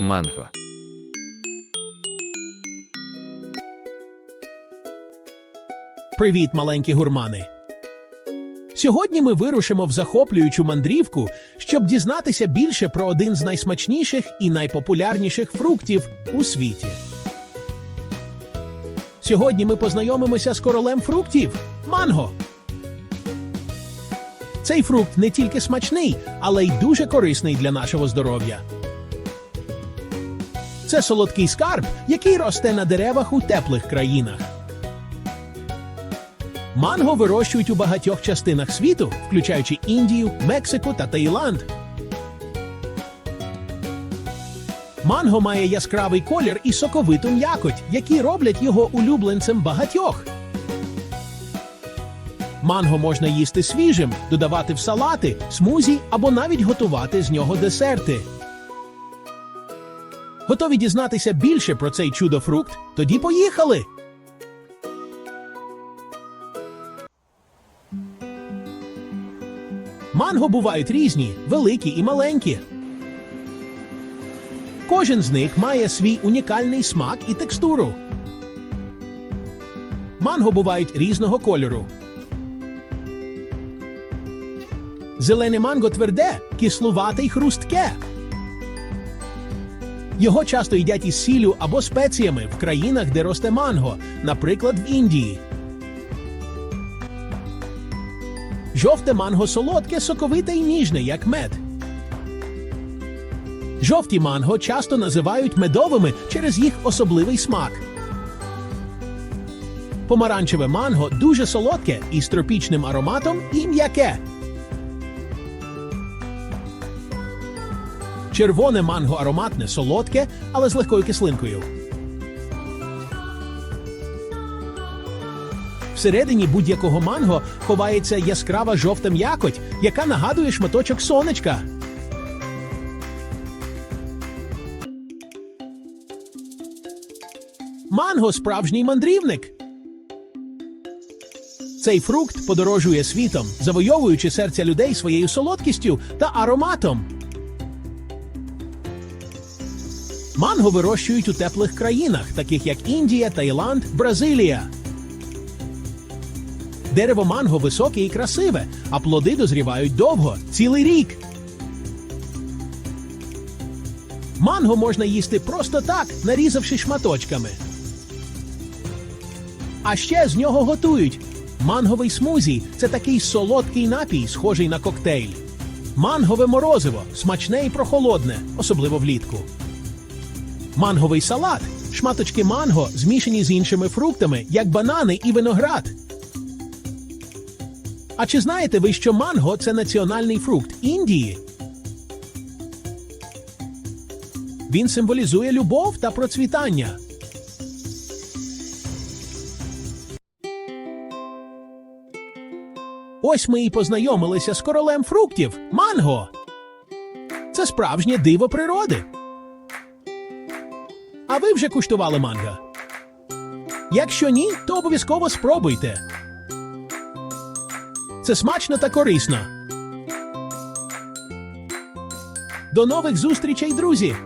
Манго. Привіт, маленькі гурмани! Сьогодні ми вирушимо в захоплюючу мандрівку, щоб дізнатися більше про один з найсмачніших і найпопулярніших фруктів у світі. Сьогодні ми познайомимося з королем фруктів манго. Цей фрукт не тільки смачний, але й дуже корисний для нашого здоров'я. Це солодкий скарб, який росте на деревах у теплих країнах. Манго вирощують у багатьох частинах світу, включаючи Індію, Мексику та Таїланд. Манго має яскравий колір і соковиту м'якоть, які роблять його улюбленцем багатьох. Манго можна їсти свіжим, додавати в салати, смузі або навіть готувати з нього десерти. Готові дізнатися більше про цей чудо-фрукт? Тоді поїхали! Манго бувають різні, великі і маленькі. Кожен з них має свій унікальний смак і текстуру. Манго бувають різного кольору. Зелене манго тверде, кислувате й хрустке. Його часто їдять із сіллю або спеціями в країнах, де росте манго, наприклад, в Індії. Жовте манго солодке, соковите і ніжне, як мед. Жовті манго часто називають медовими через їх особливий смак. Помаранчеве манго дуже солодке із тропічним ароматом і м'яке. Червоне манго ароматне, солодке, але з легкою кислинкою. Всередині будь-якого манго ховається яскрава жовта м'якоть, яка нагадує шматочок сонечка. Манго справжній мандрівник. Цей фрукт подорожує світом, завойовуючи серця людей своєю солодкістю та ароматом. Манго вирощують у теплих країнах, таких як Індія, Таїланд, Бразилія. Дерево манго високе і красиве, а плоди дозрівають довго, цілий рік. Манго можна їсти просто так, нарізавши шматочками. А ще з нього готують. Манговий смузі це такий солодкий напій, схожий на коктейль. Мангове морозиво смачне і прохолодне, особливо влітку. Манговий салат шматочки манго змішані з іншими фруктами, як банани і виноград. А чи знаєте ви, що манго це національний фрукт Індії? Він символізує любов та процвітання. Ось ми і познайомилися з королем фруктів манго. Це справжнє диво природи. А ви вже куштували манго? Якщо ні, то обов'язково спробуйте. Це смачно та корисно. До нових зустрічей, друзі!